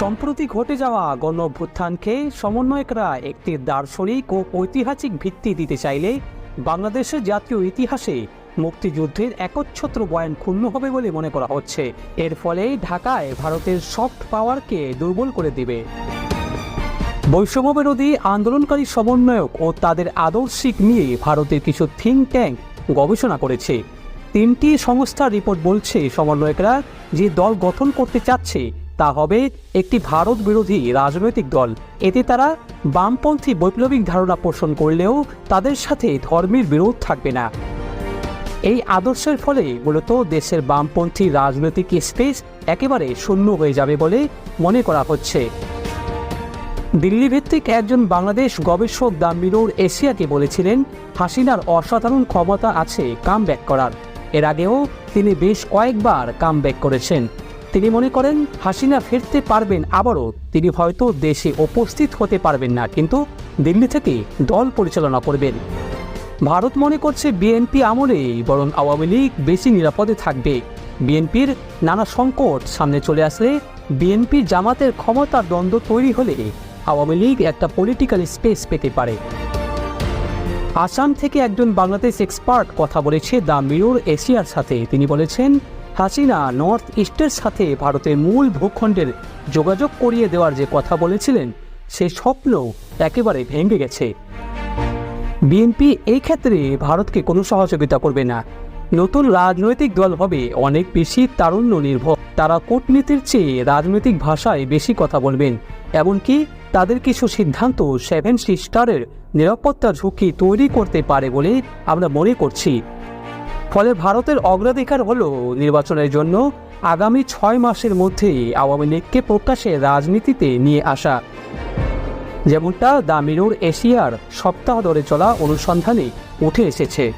সম্প্রতি ঘটে যাওয়া গণ অভ্যুত্থানকে সমন্বয়করা একটি দার্শনিক ও ঐতিহাসিক ভিত্তি দিতে চাইলে বাংলাদেশের জাতীয় ইতিহাসে মুক্তিযুদ্ধের একচ্ছত্র বয়ান ক্ষুণ্ণ হবে বলে মনে করা হচ্ছে। এর ফলে ঢাকায় ভারতের সফট পাওয়ারকে দুর্বল করে দিবে। বৈষম্য বিরোধী আন্দোলনকারী সমন্বয়ক ও তাদের আদর্শিক নিয়ে ভারতের কিছু থিঙ্ক ট্যাঙ্ক গবেষণা করেছে। তিনটি সংস্থার রিপোর্ট বলছে, সমন্বয়করা যে দল গঠন করতে চাচ্ছে তা হবে একটি ভারত বিরোধী রাজনৈতিক দল। এতে তারা বামপন্থী বৈপ্লবিক ধারণা পোষণ করলেও তাদের সাথে ধর্মের বিরোধ থাকবে না। এই আদর্শের ফলে মূলত দেশের বামপন্থী রাজনৈতিক স্পেস একেবারে শূন্য হয়ে যাবে বলে মনে করা হচ্ছে। দিল্লি ভিত্তিক একজন বাংলাদেশ গবেষক দ্য মিরর এশিয়াকে বলেছিলেন, হাসিনার অসাধারণ ক্ষমতা আছে কাম করার। এর আগেও তিনি বেশ কয়েকবার কাম করেছেন। তিনি মনে করেন হাসিনা ফিরতে পারবেন আবারও। তিনি হয়তো দেশে উপস্থিত হতে পারবেন না, কিন্তু দিল্লি থেকে দল পরিচালনা করবেন। ভারত মনে করছে বিএনপি আমলেই বরং আওয়ামী লীগ বেশি নিরাপদে থাকবে। বিএনপির নানা সংকট সামনে চলে আসলে বিএনপি জামাতের ক্ষমতার দ্বন্দ্ব তৈরি হলে আওয়ামী লীগ একটা পলিটিক্যাল স্পেস পেতে পারে। আসাম থেকে একজন বাংলাদেশ এক্সপার্ট কথা বলেছে দ্য মিরর এশিয়ার সাথে। তিনি বলেছেন হাসিনা নর্থ ইস্টের সাথে ভারতের মূল ভূখণ্ডের যোগাযোগ করিয়ে দেওয়ার যে কথা বলেছিলেন, সে স্বপ্ন একেবারে ভেঙে গেছে। বিএনপি এই ক্ষেত্রে ভারতকে কোনো সহযোগিতা করবে না। নতুন রাজনৈতিক দল হবে অনেক বেশি তারুণ্য নির্ভর। তারা কূটনীতির চেয়ে রাজনৈতিক ভাষায় বেশি কথা বলবেন, এমনকি তাদের কিছু সিদ্ধান্ত সেভেন সিস্টারের নিরাপত্তা ঝুঁকি তৈরি করতে পারে বলে আমরা মনে করছি। ফলে ভারতের অগ্রাধিকার হল নির্বাচনের জন্য। আগামী ছয় মাসের মধ্যেই আওয়ামী লীগকে প্রকাশ্যে রাজনীতিতে নিয়ে আসা। যেমনটা দা মিরর এশিয়ার সপ্তাহ ধরে চলা অনুসন্ধানে উঠে এসেছে।